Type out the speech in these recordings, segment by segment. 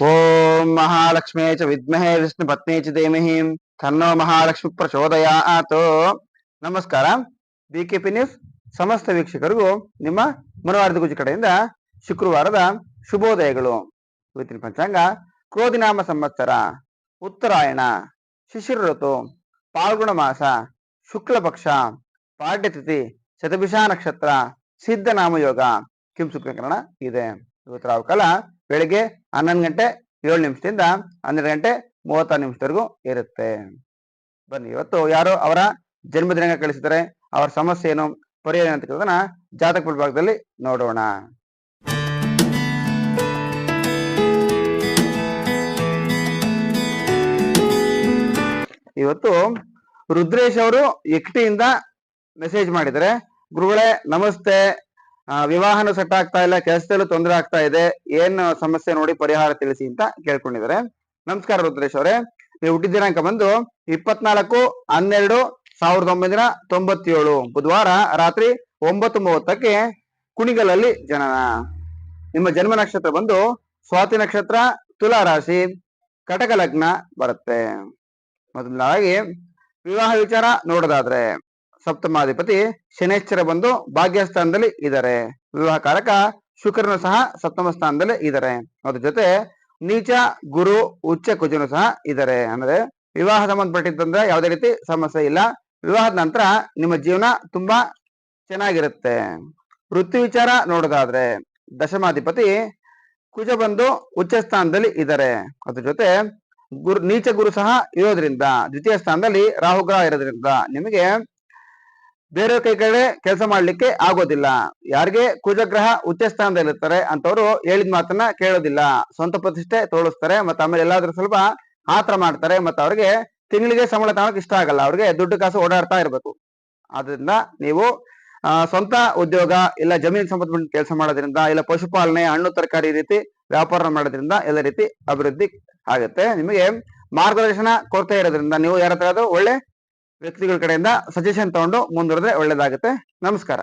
ಓಂ ಮಹಾಲಕ್ಷ್ಮೇ ಚ ವಿದ್ಮಹೇ ವಿಷ್ಣು ಪತ್ನಿ ಚ ಧೀಮಹಿ ತನ್ನೋ ಮಹಾಲಕ್ಷ್ಮಿ ಪ್ರಚೋದಯಾತ್ ನಮಸ್ಕಾರ ಬಿ ಕೆ ಪಿ ಸಮಸ್ತ ವೀಕ್ಷಕರಿಗೂ ನಿಮ್ಮ ಮನೋವಾರದ ಗುಜಿ ಕಡೆಯಿಂದ ಶುಕ್ರವಾರದ ಶುಭೋದಯಗಳು. ಇವತ್ತಿನ ಪಂಚಾಂಗ ಕ್ರೋಧಿನಾಮ ಸಂವತ್ಸರ, ಉತ್ತರಾಯಣ, ಶಿಶಿರ ಋತು, ಪಾಲ್ಗುಣ ಮಾಸ, ಶುಕ್ಲ ಪಕ್ಷ ಪಾಡ್ಯತಿಥಿ ಶತಭಿಷಾ ನಕ್ಷತ್ರ, ಸಿದ್ಧನಾಮ ಯೋಗ ಕಿಂ ಶುಕ್ರಕರಣ ಇದೆ. ಇವತ್ತು ರಾವು ಕಾಲ ಬೆಳಿಗ್ಗೆ ಹನ್ನೊಂದು ಗಂಟೆ ಏಳು ನಿಮಿಷದಿಂದ ಹನ್ನೆರಡು ಗಂಟೆ ಮೂವತ್ತಾರು ನಿಮಿಷದವರೆಗೂ ಇರುತ್ತೆ. ಬನ್ನಿ, ಇವತ್ತು ಯಾರು ಅವರ ಜನ್ಮದಿನ ಕಳಿಸಿದರೆ ಅವರ ಸಮಸ್ಯೆ ಏನು ಪರಿಹಾರ ಏನು ಅಂತ ಕೇಳೋದನ್ನ ಜಾತಕ ವಿಭಾಗದಲ್ಲಿ ನೋಡೋಣ. ಇವತ್ತು ರುದ್ರೇಶ್ ಅವರು ಎಕ್ಟಿಯಿಂದ ಮೆಸೇಜ್ ಮಾಡಿದರೆ, ಗುರುಗಳೇ ನಮಸ್ತೆ ವಿವಾಹನೂ ಸೆಟ್ ಆಗ್ತಾ ಇಲ್ಲ, ಕೆಲಸದಲ್ಲೂ ತೊಂದರೆ ಆಗ್ತಾ ಇದೆ. ಏನ್ ಸಮಸ್ಯೆ ನೋಡಿ ಪರಿಹಾರ ತಿಳಿಸಿ ಅಂತ ಕೇಳ್ಕೊಂಡಿದ್ದಾರೆ. ನಮಸ್ಕಾರ ರುದ್ರೇಶ್ ಅವರೇ. ನೀವು ಹುಟ್ಟಿದ ದಿನಾಂಕ ಬಂದು ಇಪ್ಪತ್ನಾಲ್ಕು, ಹನ್ನೆರಡು, ಸಾವಿರದ ಒಂಬೈನೂರ ತೊಂಬತ್ತೇಳು. ಬುಧವಾರ ರಾತ್ರಿ ಒಂಬತ್ತು ಮೂವತ್ತಕ್ಕೆ ಕುಣಿಗಲಲ್ಲಿ ಜನನ. ನಿಮ್ಮ ಜನ್ಮ ನಕ್ಷತ್ರ ಬಂದು ಸ್ವಾತಿ ನಕ್ಷತ್ರ, ತುಲಾ ರಾಶಿ, ಕಟಕ ಲಗ್ನ ಬರುತ್ತೆ. ಮೊದಲಾಗಿ ವಿವಾಹ ವಿಚಾರ ನೋಡೋದಾದ್ರೆ ಸಪ್ತಮಾಧಿಪತಿ ಶನೇಶ್ವರ ಬಂದು ಭಾಗ್ಯಸ್ಥಾನದಲ್ಲಿ ಇದ್ದಾರೆ. ವಿವಾಹ ಕಾರಕ ಶುಕ್ರನು ಸಹ ಸಪ್ತಮ ಸ್ಥಾನದಲ್ಲಿ ಇದ್ದಾರೆ. ಅದ್ರ ಜೊತೆ ನೀಚ, ಗುರು, ಉಚ್ಚ ಕುಜನು ಸಹ ಇದ್ದಾರೆ. ಅಂದ್ರೆ ವಿವಾಹ ಸಂಬಂಧಪಟ್ಟಿದ್ದಂದ್ರೆ ಯಾವುದೇ ರೀತಿ ಸಮಸ್ಯೆ ಇಲ್ಲ. ವಿವಾಹದ ನಂತರ ನಿಮ್ಮ ಜೀವನ ತುಂಬಾ ಚೆನ್ನಾಗಿರುತ್ತೆ. ವೃತ್ತಿ ವಿಚಾರ ನೋಡೋದಾದ್ರೆ ದಶಮಾಧಿಪತಿ ಕುಜ ಬಂದು ಉಚ್ಚ ಸ್ಥಾನದಲ್ಲಿ ಇದ್ದಾರೆ. ಅದ್ರ ಜೊತೆ ಗುರು, ನೀಚ ಗುರು ಸಹ ಇರೋದ್ರಿಂದ, ದ್ವಿತೀಯ ಸ್ಥಾನದಲ್ಲಿ ರಾಹುಗ್ರಹ ಇರೋದ್ರಿಂದ ನಿಮಗೆ ಬೇರೆ ಕೈ ಕಡೆ ಕೆಲಸ ಮಾಡ್ಲಿಕ್ಕೆ ಆಗೋದಿಲ್ಲ. ಯಾರಿಗೆ ಕುಜಗ್ರಹ ಉಚ್ಚ ಸ್ಥಾನದಲ್ಲಿರ್ತಾರೆ ಅಂತವ್ರು ಹೇಳಿದ ಮಾತನ್ನ ಕೇಳೋದಿಲ್ಲ. ಸ್ವಂತ ಪ್ರತಿಷ್ಠೆ ತೋಳಿಸ್ತಾರೆ ಮತ್ತೆ ಆಮೇಲೆ ಎಲ್ಲಾದ್ರೂ ಸ್ವಲ್ಪ ಆತರ ಮಾಡ್ತಾರೆ ಮತ್ತೆ ಅವ್ರಿಗೆ ತಿಂಗಳಿಗೆ ಸಂಬಳ ತಗೊಳಕ್ ಇಷ್ಟ ಆಗಲ್ಲ. ಅವ್ರಿಗೆ ದುಡ್ಡು ಕಾಸು ಓಡಾಡ್ತಾ ಇರ್ಬೇಕು. ಆದ್ರಿಂದ ನೀವು ಸ್ವಂತ ಉದ್ಯೋಗ ಇಲ್ಲ ಜಮೀನು ಸಂಬಂಧಪಟ್ಟ ಕೆಲಸ ಮಾಡೋದ್ರಿಂದ ಇಲ್ಲ ಪಶುಪಾಲನೆ, ಹಣ್ಣು, ತರಕಾರಿ ರೀತಿ ವ್ಯಾಪಾರ ಮಾಡೋದ್ರಿಂದ ಎಲ್ಲ ರೀತಿ ಅಭಿವೃದ್ಧಿ ಆಗುತ್ತೆ. ನಿಮಗೆ ಮಾರ್ಗದರ್ಶನ ಕೊರತೆ ಇರೋದ್ರಿಂದ ನೀವು ಯಾರ ಒಳ್ಳೆ ವ್ಯಕ್ತಿಗಳ ಕಡೆಯಿಂದ ಸಜೆಷನ್ ತಗೊಂಡು ಮುಂದುವರೆದ್ರೆ ಒಳ್ಳೇದಾಗುತ್ತೆ. ನಮಸ್ಕಾರ.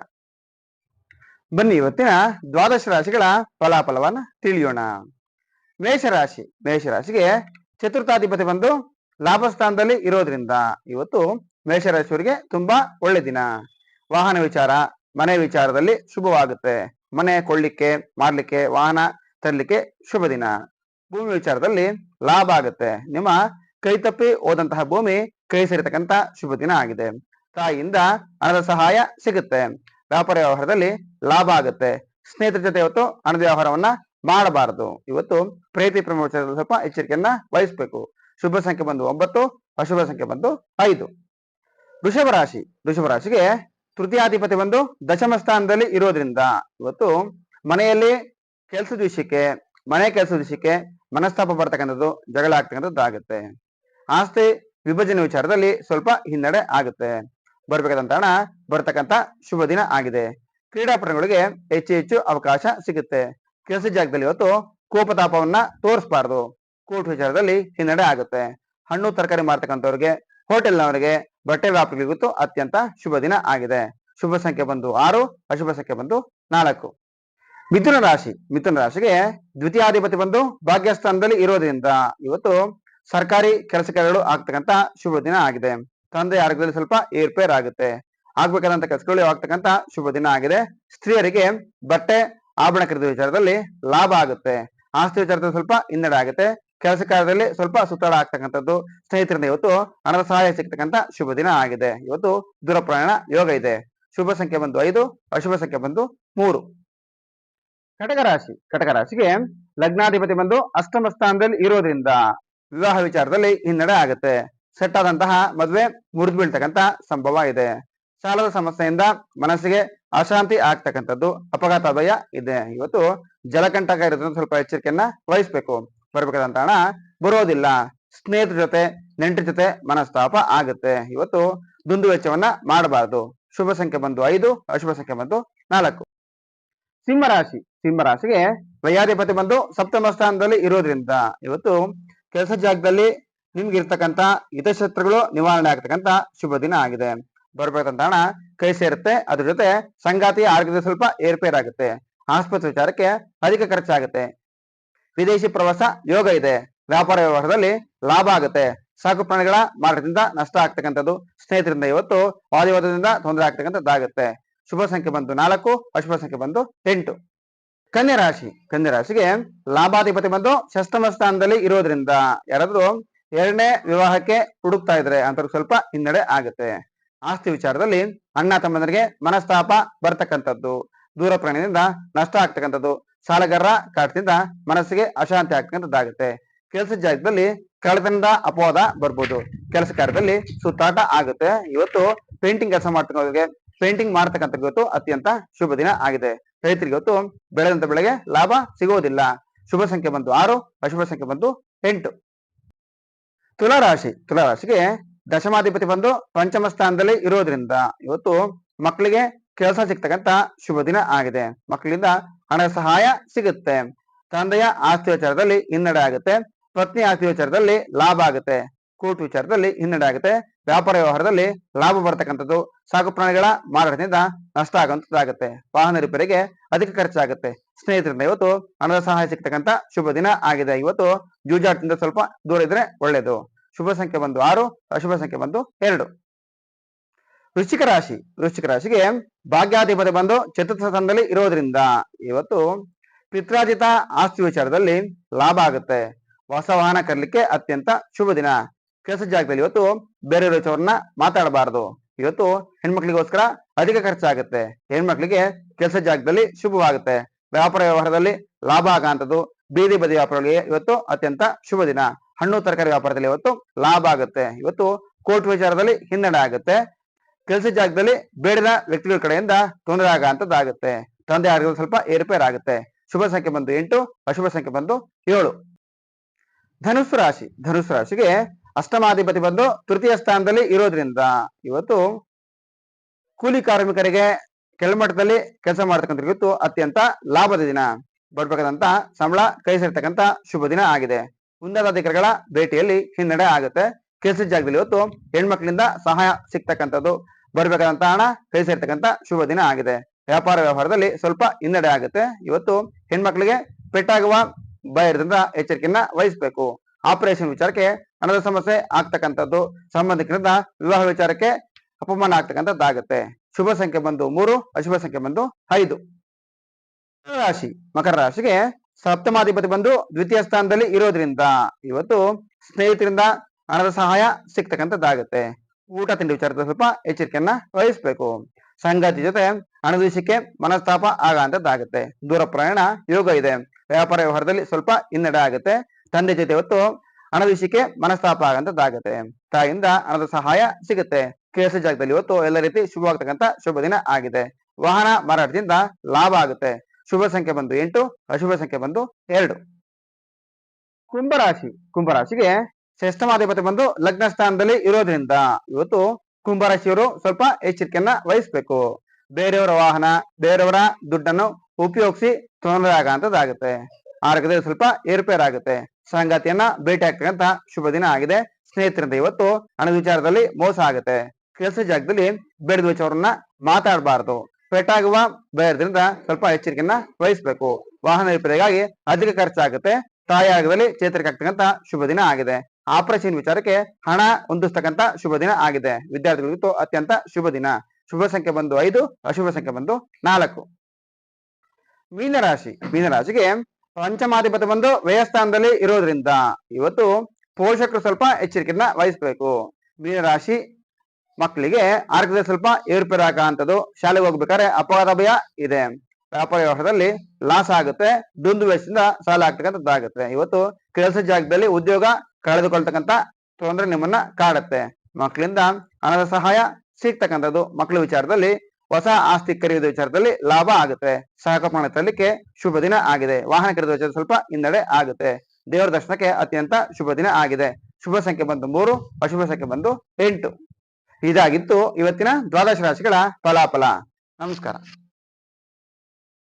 ಬನ್ನಿ ಇವತ್ತಿನ ದ್ವಾದಶ ರಾಶಿಗಳ ಫಲಾಫಲವನ್ನ ತಿಳಿಯೋಣ. ಮೇಷರಾಶಿ, ಮೇಷರಾಶಿಗೆ ಚತುರ್ಥಾಧಿಪತಿ ಬಂದು ಲಾಭ ಸ್ಥಾನದಲ್ಲಿ ಇರೋದ್ರಿಂದ ಇವತ್ತು ಮೇಷರಾಶಿಯವರಿಗೆ ತುಂಬಾ ಒಳ್ಳೆ ದಿನ. ವಾಹನ ವಿಚಾರ, ಮನೆ ವಿಚಾರದಲ್ಲಿ ಶುಭವಾಗುತ್ತೆ. ಮನೆ ಕೊಳ್ಳಿಕ್ಕೆ, ಮಾರ್ಲಿಕ್ಕೆ, ವಾಹನ ತರಲಿಕ್ಕೆ ಶುಭ ದಿನ. ಭೂಮಿ ವಿಚಾರದಲ್ಲಿ ಲಾಭ ಆಗುತ್ತೆ. ನಿಮ್ಮ ಕೈತಪ್ಪಿ ಹೋದಂತಹ ಭೂಮಿ ಕೈ ಸೇರಿತಕ್ಕಂತ ಶುಭ ದಿನ ಆಗಿದೆ. ತಾಯಿಯಿಂದ ಹಣದ ಸಹಾಯ ಸಿಗುತ್ತೆ. ವ್ಯಾಪಾರ ವ್ಯವಹಾರದಲ್ಲಿ ಲಾಭ ಆಗುತ್ತೆ. ಸ್ನೇಹಿತರ ಜೊತೆ ಇವತ್ತು ಹಣದ ವ್ಯವಹಾರವನ್ನ ಮಾಡಬಾರದು. ಇವತ್ತು ಪ್ರೀತಿ ಪ್ರಮೋಚನದಲ್ಲಿ ಸ್ವಲ್ಪ ಎಚ್ಚರಿಕೆಯನ್ನ ವಹಿಸಬೇಕು. ಶುಭ ಸಂಖ್ಯೆ ಬಂದು ಒಂಬತ್ತು, ಅಶುಭ ಸಂಖ್ಯೆ ಬಂದು ಐದು. ವೃಷಭ ರಾಶಿ. ವೃಷಭ ರಾಶಿಗೆ ತೃತೀಯಾಧಿಪತಿ ಬಂದು ದಶಮ ಸ್ಥಾನದಲ್ಲಿ ಇರೋದ್ರಿಂದ ಇವತ್ತು ಮನೆಯಲ್ಲಿ ಕೆಲಸದ ವಿಷಯಕ್ಕೆ, ಮನೆ ಕೆಲಸದ ವಿಷಯಕ್ಕೆ ಮನಸ್ತಾಪ ಬರ್ತಕ್ಕಂಥದ್ದು, ಜಗಳ ಆಗ್ತಕ್ಕಂಥದ್ದು ಆಗುತ್ತೆ. ಆಸ್ತಿ ವಿಭಜನೆ ವಿಚಾರದಲ್ಲಿ ಸ್ವಲ್ಪ ಹಿನ್ನಡೆ ಆಗುತ್ತೆ. ಬರ್ಬೇಕಾದಂತ ಹಣ ಬರ್ತಕ್ಕಂತ ಶುಭ ದಿನ ಆಗಿದೆ. ಕ್ರೀಡಾಪಟುಗಳಿಗೆ ಹೆಚ್ಚು ಹೆಚ್ಚು ಅವಕಾಶ ಸಿಗುತ್ತೆ. ಕೆಲಸ ಜಾಗದಲ್ಲಿ ಇವತ್ತು ಕೋಪತಾಪವನ್ನ ತೋರಿಸಬಾರ್ದು. ಕೋರ್ಟ್ ವಿಚಾರದಲ್ಲಿ ಹಿನ್ನಡೆ ಆಗುತ್ತೆ. ಹಣ್ಣು ತರಕಾರಿ ಮಾರ್ತಕ್ಕಂಥವ್ರಿಗೆ, ಹೋಟೆಲ್ನವರಿಗೆ ಬಟ್ಟೆ ವ್ಯಾಪಾರಿಗಳಿಗೂ ಅತ್ಯಂತ ಶುಭ ದಿನ ಆಗಿದೆ. ಶುಭ ಸಂಖ್ಯೆ ಬಂದು ಆರು, ಅಶುಭ ಸಂಖ್ಯೆ ಬಂದು ನಾಲ್ಕು. ಮಿಥುನ ರಾಶಿ. ಮಿಥುನ ರಾಶಿಗೆ ದ್ವಿತೀಯಾಧಿಪತಿ ಬಂದು ಭಾಗ್ಯಸ್ಥಾನದಲ್ಲಿ ಇರೋದ್ರಿಂದ ಇವತ್ತು ಸರ್ಕಾರಿ ಕೆಲಸಗಳು ಆಗ್ತಕ್ಕಂತ ಶುಭ ದಿನ ಆಗಿದೆ. ತಂದೆ ಆರೋಗ್ಯದಲ್ಲಿ ಸ್ವಲ್ಪ ಏರ್ಪೇರ್ ಆಗುತ್ತೆ. ಆಗ್ಬೇಕಾದಂತ ಕೆಲಸಗಳು ಆಗ್ತಕ್ಕಂತ ಶುಭ ದಿನ ಆಗಿದೆ. ಸ್ತ್ರೀಯರಿಗೆ ಬಟ್ಟೆ, ಆಭರಣ ಖರೀದಿ ವಿಚಾರದಲ್ಲಿ ಲಾಭ ಆಗುತ್ತೆ. ಆಸ್ತಿ ವಿಚಾರದಲ್ಲಿ ಸ್ವಲ್ಪ ಹಿನ್ನಡೆ ಆಗುತ್ತೆ. ಕೆಲಸ ಕಾರ್ಯದಲ್ಲಿ ಸ್ವಲ್ಪ ಸುತ್ತಾಡ ಆಗ್ತಕ್ಕಂಥದ್ದು. ಸ್ನೇಹಿತರಿಂದ ಇವತ್ತು ಹಣದ ಸಹಾಯ ಸಿಗ್ತಕ್ಕಂತ ಶುಭ ದಿನ ಆಗಿದೆ. ಇವತ್ತು ದೂರಪ್ರಯಾಣ ಯೋಗ ಇದೆ. ಶುಭ ಸಂಖ್ಯೆ ಬಂದು ಐದು, ಅಶುಭ ಸಂಖ್ಯೆ ಬಂದು ಮೂರು. ಕಟಕ ರಾಶಿ ಕಟಕ ರಾಶಿಗೆ ಲಗ್ನಾಧಿಪತಿ ಬಂದು ಅಷ್ಟಮ ಸ್ಥಾನದಲ್ಲಿ ಇರೋದ್ರಿಂದ ವಿವಾಹ ವಿಚಾರದಲ್ಲಿ ಹಿನ್ನಡೆ ಆಗುತ್ತೆ. ಸೆಟ್ ಆದಂತಹ ಮದುವೆ ಮುರಿದು ಬೀಳ್ತಕ್ಕಂತ ಸಂಭವ ಇದೆ. ಸಾಲದ ಸಮಸ್ಯೆಯಿಂದ ಮನಸ್ಸಿಗೆ ಅಶಾಂತಿ ಆಗ್ತಕ್ಕಂಥದ್ದು ಅಪಘಾತ ಭಯ ಇದೆ. ಇವತ್ತು ಜಲಕಂಟಕ ಇರೋದ್ರಿಂದ ಸ್ವಲ್ಪ ಎಚ್ಚರಿಕೆಯನ್ನ ವಹಿಸ್ಬೇಕು. ಬರ್ಬೇಕಾದಂತ ಹಣ ಬರೋದಿಲ್ಲ. ಸ್ನೇಹಿತರ ಜೊತೆ, ನೆಂಟರ ಜೊತೆ ಮನಸ್ತಾಪ ಆಗುತ್ತೆ. ಇವತ್ತು ದುಂದು ವೆಚ್ಚವನ್ನ ಮಾಡಬಾರದು. ಶುಭ ಸಂಖ್ಯೆ ಬಂದು ಐದು, ಅಶುಭ ಸಂಖ್ಯೆ ಬಂದು ನಾಲ್ಕು. ಸಿಂಹರಾಶಿ. ಸಿಂಹರಾಶಿಗೆ ವೈಯಾಧಿಪತಿ ಬಂದು ಸಪ್ತಮ ಸ್ಥಾನದಲ್ಲಿ ಇರೋದ್ರಿಂದ ಇವತ್ತು ಕೆಲಸ ಜಾಗದಲ್ಲಿ ನಿಮ್ಗೆ ಇರ್ತಕ್ಕಂತ ಹಿತಶತ್ರುಗಳು ನಿವಾರಣೆ ಆಗ್ತಕ್ಕಂತ ಶುಭ ದಿನ ಆಗಿದೆ. ಬರ್ಬೇಕಂತ ಹಣ ಕೈ ಸೇರುತ್ತೆ. ಅದ್ರ ಜೊತೆ ಸಂಗಾತಿಯ ಆರೋಗ್ಯದ ಸ್ವಲ್ಪ ಏರ್ಪೇರ್ ಆಗುತ್ತೆ. ಆಸ್ಪತ್ರೆ ವಿಚಾರಕ್ಕೆ ಅಧಿಕ ಖರ್ಚಾಗುತ್ತೆ. ವಿದೇಶಿ ಪ್ರವಾಸ ಯೋಗ ಇದೆ. ವ್ಯಾಪಾರ ವ್ಯವಹಾರದಲ್ಲಿ ಲಾಭ ಆಗುತ್ತೆ. ಸಾಕು ಪ್ರಾಣಿಗಳ ಮಾರಾಟದಿಂದ ನಷ್ಟ ಆಗ್ತಕ್ಕಂಥದ್ದು ಸ್ನೇಹಿತರಿಂದ ಇವತ್ತು ವಾದಿವಾದದಿಂದ ತೊಂದರೆ ಆಗ್ತಕ್ಕಂಥದ್ದಾಗುತ್ತೆ. ಶುಭ ಸಂಖ್ಯೆ ಬಂದು ನಾಲ್ಕು, ಅಶುಭ ಸಂಖ್ಯೆ ಬಂದು ಎಂಟು. ಕನ್ಯಾ ರಾಶಿ. ಕನ್ಯಾ ರಾಶಿಗೆ ಲಾಭಾಧಿಪತಿ ಬಂದು ಷಷ್ಟಮ ಸ್ಥಾನದಲ್ಲಿ ಇರೋದ್ರಿಂದ ಯಾರಾದ್ರೂ ಎರಡನೇ ವಿವಾಹಕ್ಕೆ ಹುಡುಕ್ತಾ ಇದ್ರೆ ಅಂತ ಸ್ವಲ್ಪ ಹಿನ್ನಡೆ ಆಗುತ್ತೆ. ಆಸ್ತಿ ವಿಚಾರದಲ್ಲಿ ಅಣ್ಣ ತಮ್ಮಂದರಿಗೆ ಮನಸ್ತಾಪ ಬರ್ತಕ್ಕಂಥದ್ದು, ದೂರ ಪ್ರಾಣಿಯಿಂದ ನಷ್ಟ ಆಗ್ತಕ್ಕಂಥದ್ದು ಸಾಲಗಾರರ ಕಾಟದಿಂದ ಮನಸ್ಸಿಗೆ ಅಶಾಂತಿ ಆಗ್ತಕ್ಕಂಥದ್ದಾಗುತ್ತೆ. ಕೆಲಸದ ಜಾಗದಲ್ಲಿ ಕಳೆದಿಂದ ಅಪವಾದ ಬರ್ಬೋದು. ಕೆಲಸ ಕಾರ್ಯದಲ್ಲಿ ಸುತ್ತಾಟ ಆಗುತ್ತೆ. ಇವತ್ತು ಪೇಂಟಿಂಗ್ ಕೆಲಸ ಮಾಡ್ತಕ್ಕಂಥವ್ರಿಗೆ ಪೇಂಟಿಂಗ್ ಮಾಡ್ತಕ್ಕಂಥ ಇವತ್ತು ಅತ್ಯಂತ ಶುಭ ದಿನ ಆಗಿದೆ. ರೈತರಿಗೆ ಇವತ್ತು ಬೆಳೆದಂತ ಬೆಳೆಗೆ ಲಾಭ ಸಿಗೋದಿಲ್ಲ. ಶುಭ ಸಂಖ್ಯೆ ಬಂತು ಆರು, ಅಶುಭ ಸಂಖ್ಯೆ ಬಂತು ಎಂಟು. ತುಲಾರಾಶಿ ತುಲಾರಾಶಿಗೆ ದಶಮಾಧಿಪತಿ ಬಂದು ಪಂಚಮ ಸ್ಥಾನದಲ್ಲಿ ಇರೋದ್ರಿಂದ ಇವತ್ತು ಮಕ್ಕಳಿಗೆ ಕೆಲಸ ಸಿಗ್ತಕ್ಕಂತ ಶುಭ ದಿನ ಆಗಿದೆ. ಮಕ್ಕಳಿಂದ ಹಣ ಸಹಾಯ ಸಿಗುತ್ತೆ. ತಂದೆಯ ಆಸ್ತಿ ವಿಚಾರದಲ್ಲಿ ಹಿನ್ನಡೆ ಆಗುತ್ತೆ. ಪತ್ನಿ ಆಸ್ತಿ ವಿಚಾರದಲ್ಲಿ ಲಾಭ ಆಗುತ್ತೆ. ಕೋರ್ಟ್ ವಿಚಾರದಲ್ಲಿ ಹಿನ್ನಡೆ ಆಗುತ್ತೆ. ವ್ಯಾಪಾರ ವ್ಯವಹಾರದಲ್ಲಿ ಲಾಭ ಬರ್ತಕ್ಕಂಥದ್ದು, ಸಾಕು ಪ್ರಾಣಿಗಳ ಮಾರಾಟದಿಂದ ನಷ್ಟ ಆಗುವಂತದ್ದಾಗುತ್ತೆ ವಾಹನ ರಿಪೇರಿಗೆ ಅಧಿಕ ಖರ್ಚಾಗುತ್ತೆ. ಸ್ನೇಹಿತರಿಂದ ಇವತ್ತು ಹಣದ ಸಹಾಯ ಸಿಗ್ತಕ್ಕಂಥ ಶುಭ ದಿನ ಆಗಿದೆ. ಇವತ್ತು ಜೂಜಾಟದಿಂದ ಸ್ವಲ್ಪ ದೂರ ಇದ್ರೆ ಒಳ್ಳೇದು. ಶುಭ ಸಂಖ್ಯೆ ಬಂದು ಆರು, ಅಶುಭ ಸಂಖ್ಯೆ ಬಂದು ಎರಡು. ವೃಶ್ಚಿಕ ರಾಶಿ. ವೃಶ್ಚಿಕ ರಾಶಿಗೆ ಭಾಗ್ಯಾಧಿಪತಿ ಬಂದು ಚತುರ್ಥ ಸ್ಥಾನದಲ್ಲಿ ಇರೋದ್ರಿಂದ ಇವತ್ತು ಪಿತ್ರಾಜಿತ ಆಸ್ತಿ ವಿಚಾರದಲ್ಲಿ ಲಾಭ ಆಗುತ್ತೆ. ಹೊಸ ವಾಹನ ಕರಲಿಕ್ಕೆ ಅತ್ಯಂತ ಶುಭ ದಿನ. ಕೆಲಸ ಜಾಗದಲ್ಲಿ ಇವತ್ತು ಬೇರೆ ವಿಚಾರವನ್ನ ಮಾತಾಡಬಾರದು. ಇವತ್ತು ಹೆಣ್ಮಕ್ಳಿಗೋಸ್ಕರ ಅಧಿಕ ಖರ್ಚಾಗುತ್ತೆ. ಹೆಣ್ಮಕ್ಳಿಗೆ ಕೆಲಸ ಜಾಗದಲ್ಲಿ ಶುಭವಾಗುತ್ತೆ. ವ್ಯಾಪಾರ ವ್ಯವಹಾರದಲ್ಲಿ ಲಾಭ ಆಗಂತದ್ದು ಬೀದಿ ಬದಿ ವ್ಯಾಪಾರಗಳಿಗೆ ಇವತ್ತು ಅತ್ಯಂತ ಶುಭ ದಿನ. ಹಣ್ಣು, ತರಕಾರಿ ವ್ಯಾಪಾರದಲ್ಲಿ ಇವತ್ತು ಲಾಭ ಆಗುತ್ತೆ. ಇವತ್ತು ಕೋರ್ಟ್ ವಿಚಾರದಲ್ಲಿ ಹಿನ್ನಡೆ ಆಗುತ್ತೆ. ಕೆಲಸ ಜಾಗದಲ್ಲಿ ಬೇಡದ ವ್ಯಕ್ತಿಗಳ ಕಡೆಯಿಂದ ತೊಂದರೆ ಆಗಂತದ್ದಾಗುತ್ತೆ ತಂದೆ ಆರೋಗ್ಯ ಸ್ವಲ್ಪ ಏರ್ಪೇರ್ ಆಗುತ್ತೆ. ಶುಭ ಸಂಖ್ಯೆ ಬಂದು ಎಂಟು, ಅಶುಭ ಸಂಖ್ಯೆ ಬಂದು ಏಳು. ಧನುಸ್ಸು ರಾಶಿ. ಧನುಸ್ಸು ರಾಶಿಗೆ ಅಷ್ಟಮಾಧಿಪತಿ ಬಂದು ತೃತೀಯ ಸ್ಥಾನದಲ್ಲಿ ಇರೋದ್ರಿಂದ ಇವತ್ತು ಕೂಲಿ ಕಾರ್ಮಿಕರಿಗೆ ಕೆಳಮಟ್ಟದಲ್ಲಿ ಕೆಲಸ ಮಾಡ್ತಕ್ಕಂಥ ಇವತ್ತು ಅತ್ಯಂತ ಲಾಭದ ದಿನ. ಬರ್ಬೇಕಾದಂತ ಸಂಬಳ, ಕೈ ಸೇರ್ತಕ್ಕಂತ ಶುಭ ದಿನ ಆಗಿದೆ. ಉನ್ನತ ಅಧಿಕಾರಿಗಳ ಭೇಟಿಯಲ್ಲಿ ಹಿನ್ನಡೆ ಆಗುತ್ತೆ. ಕೆಲಸದ ಜಾಗದಲ್ಲಿ ಇವತ್ತು ಹೆಣ್ಮಕ್ಳಿಂದ ಸಹಾಯ ಸಿಗ್ತಕ್ಕಂಥದ್ದು. ಬರ್ಬೇಕಾದಂತ ಹಣ, ಕೈ ಸೇರ್ತಕ್ಕಂತ ಶುಭ ದಿನ ಆಗಿದೆ. ವ್ಯಾಪಾರ ವ್ಯವಹಾರದಲ್ಲಿ ಸ್ವಲ್ಪ ಹಿನ್ನಡೆ ಆಗುತ್ತೆ. ಇವತ್ತು ಹೆಣ್ಮಕ್ಳಿಗೆ ಪೆಟ್ಟಾಗುವ ಭಯದಿಂದ ಎಚ್ಚರಿಕೆಯನ್ನ ವಹಿಸಬೇಕು. ಆಪರೇಷನ್ ವಿಚಾರಕ್ಕೆ ಹಣದ ಸಮಸ್ಯೆ ಆಗ್ತಕ್ಕಂಥದ್ದು. ಸಂಬಂಧಿಕರಿಂದ ವಿವಾಹ ವಿಚಾರಕ್ಕೆ ಅಪಮಾನ ಆಗ್ತಕ್ಕಂಥದ್ದಾಗುತ್ತೆ ಶುಭ ಸಂಖ್ಯೆ ಬಂದು ಮೂರು, ಅಶುಭ ಸಂಖ್ಯೆ ಬಂದು ಐದು. ರಾಶಿ. ಮಕರ ರಾಶಿಗೆ ಸಪ್ತಮಾಧಿಪತಿ ಬಂದು ದ್ವಿತೀಯ ಸ್ಥಾನದಲ್ಲಿ ಇರೋದ್ರಿಂದ ಇವತ್ತು ಸ್ನೇಹಿತರಿಂದ ಹಣದ ಸಹಾಯ ಸಿಗ್ತಕ್ಕಂಥದ್ದಾಗುತ್ತೆ ಊಟ, ತಿಂಡಿ ವಿಚಾರದ ಸ್ವಲ್ಪ ಎಚ್ಚರಿಕೆಯನ್ನ ವಹಿಸ್ಬೇಕು. ಸಂಗಾತಿ ಜೊತೆ ಹಣದ ಮನಸ್ತಾಪ ಆಗಂತದ್ದಾಗುತ್ತೆ ದೂರ ಪ್ರಯಾಣ ಯೋಗ ಇದೆ. ವ್ಯಾಪಾರ ವ್ಯವಹಾರದಲ್ಲಿ ಸ್ವಲ್ಪ ಹಿನ್ನಡೆ ಆಗುತ್ತೆ. ತಂದೆ ಜೊತೆ ಇವತ್ತು ಹಣದ ವಿಷಯಕ್ಕೆ ಮನಸ್ತಾಪ ಆಗಂತದ್ದಾಗತ್ತೆ. ತಾಯಿಯಿಂದ ಹಣದ ಸಹಾಯ ಸಿಗುತ್ತೆ. ಕೆಲಸ ಜಾಗದಲ್ಲಿ ಇವತ್ತು ಎಲ್ಲ ರೀತಿ ಶುಭವಾಗ್ತಕ್ಕಂಥ ಶುಭ ದಿನ ಆಗಿದೆ. ವಾಹನ ಮಾರಾಟದಿಂದ ಲಾಭ ಆಗುತ್ತೆ. ಶುಭ ಸಂಖ್ಯೆ ಬಂದು ಎಂಟು, ಅಶುಭ ಸಂಖ್ಯೆ ಬಂದು ಎರಡು. ಕುಂಭರಾಶಿ, ಕುಂಭರಾಶಿಗೆ ಶ್ರೇಷ್ಠಮಾಧಿಪತಿ ಬಂದು ಲಗ್ನ ಸ್ಥಾನದಲ್ಲಿ ಇರೋದ್ರಿಂದ ಇವತ್ತು ಕುಂಭರಾಶಿಯವರು ಸ್ವಲ್ಪ ಎಚ್ಚರಿಕೆಯನ್ನ ವಹಿಸ್ಬೇಕು. ಬೇರೆಯವರ ವಾಹನ, ಬೇರೆಯವರ ದುಡ್ಡನ್ನು ಉಪಯೋಗಿಸಿ ತೊಂದರೆ ಆಗಂತದ್ದಾಗುತ್ತೆ. ಆರೋಗ್ಯದಲ್ಲಿ ಸ್ವಲ್ಪ ಏರುಪೇರು ಆಗುತ್ತೆ ಸಂಗಾತಿಯನ್ನ ಭೇಟಿ ಆಗ್ತಕ್ಕಂತ ಶುಭ ದಿನ ಆಗಿದೆ. ಸ್ನೇಹಿತರಿಂದ ಇವತ್ತು ಹಣದ ವಿಚಾರದಲ್ಲಿ ಮೋಸ ಆಗುತ್ತೆ. ಕೆಲಸ ಜಾಗದಲ್ಲಿ ಬೇಡದ ವಿಚಾರವನ್ನ ಮಾತಾಡಬಾರದು. ಪೆಟ್ಟಾಗುವ ಭಯದ್ರಿಂದ ಸ್ವಲ್ಪ ಎಚ್ಚರಿಕೆಯನ್ನ ವಹಿಸಬೇಕು. ವಾಹನ ರಿಪೇರಿಗಾಗಿ ಅಧಿಕ ಖರ್ಚಾಗುತ್ತೆ. ತಾಯಿ ಆಗದಲ್ಲಿ ಚೇತರಿಕೆ ಆಗ್ತಕ್ಕಂತ ಶುಭ ದಿನ ಆಗಿದೆ. ಆಪರೇಷನ್ ವಿಚಾರಕ್ಕೆ ಹಣ ಹೊಂದಿಸ್ತಕ್ಕಂತ ಶುಭ ದಿನ ಆಗಿದೆ. ವಿದ್ಯಾರ್ಥಿಗಳಿಗೂ ಅತ್ಯಂತ ಶುಭ ದಿನ. ಶುಭ ಸಂಖ್ಯೆ ಬಂದು ಐದು, ಅಶುಭ ಸಂಖ್ಯೆ ಬಂದು ನಾಲ್ಕು. ಮೀನರಾಶಿ. ಮೀನರಾಶಿಗೆ ಪಂಚಮಾಧಿಪತಿ ಬಂದು ವ್ಯಯಸ್ಥಾನದಲ್ಲಿ ಇರೋದ್ರಿಂದ ಇವತ್ತು ಪೋಷಕರು ಸ್ವಲ್ಪ ಎಚ್ಚರಿಕೆಯನ್ನ ವಹಿಸ್ಬೇಕು. ಮೀನರಾಶಿ ಮಕ್ಕಳಿಗೆ ಆರೋಗ್ಯದಲ್ಲಿ ಸ್ವಲ್ಪ ಏರುಪೇರಾಗಂಥದ್ದು ಶಾಲೆಗೆ ಹೋಗ್ಬೇಕಾದ್ರೆ ಅಪವಾದ ಭಯ ಇದೆ. ವ್ಯಾಪಾರ ವ್ಯವಹಾರದಲ್ಲಿ ಲಾಸ್ ಆಗುತ್ತೆ, ದುಂದು ವೆಚ್ಚದಿಂದ ಸಾಲ ಆಗ್ತಕ್ಕಂಥದ್ದಾಗುತ್ತೆ ಇವತ್ತು ಕೆಲಸ ಜಾಗದಲ್ಲಿ ಉದ್ಯೋಗ ಕಳೆದುಕೊಳ್ತಕ್ಕಂಥ ತೊಂದರೆ ನಿಮ್ಮನ್ನ ಕಾಡುತ್ತೆ. ಮಕ್ಕಳಿಂದ ಹಣದ ಸಹಾಯ ಸಿಗ್ತಕ್ಕಂಥದ್ದು ಮಕ್ಕಳ ವಿಚಾರದಲ್ಲಿ ಹೊಸ ಆಸ್ತಿ ಖರೀದಿ ವಿಚಾರದಲ್ಲಿ ಲಾಭ ಆಗುತ್ತೆ. ಸಹಕಪಣ ತರಲಿಕ್ಕೆ ಶುಭ ದಿನ ಆಗಿದೆ. ವಾಹನ ಖರೀದಿ ವಿಚಾರ ಸ್ವಲ್ಪ ಹಿನ್ನಡೆ ಆಗುತ್ತೆ. ದೇವರ ದರ್ಶನಕ್ಕೆ ಅತ್ಯಂತ ಶುಭ ದಿನ ಆಗಿದೆ. ಶುಭ ಸಂಖ್ಯೆ ಬಂದು ಮೂರು, ಅಶುಭ ಸಂಖ್ಯೆ ಬಂದು ಎಂಟು. ಇದಾಗಿತ್ತು ಇವತ್ತಿನ ದ್ವಾದಶ ರಾಶಿಗಳ ಫಲಾಫಲ. ನಮಸ್ಕಾರ.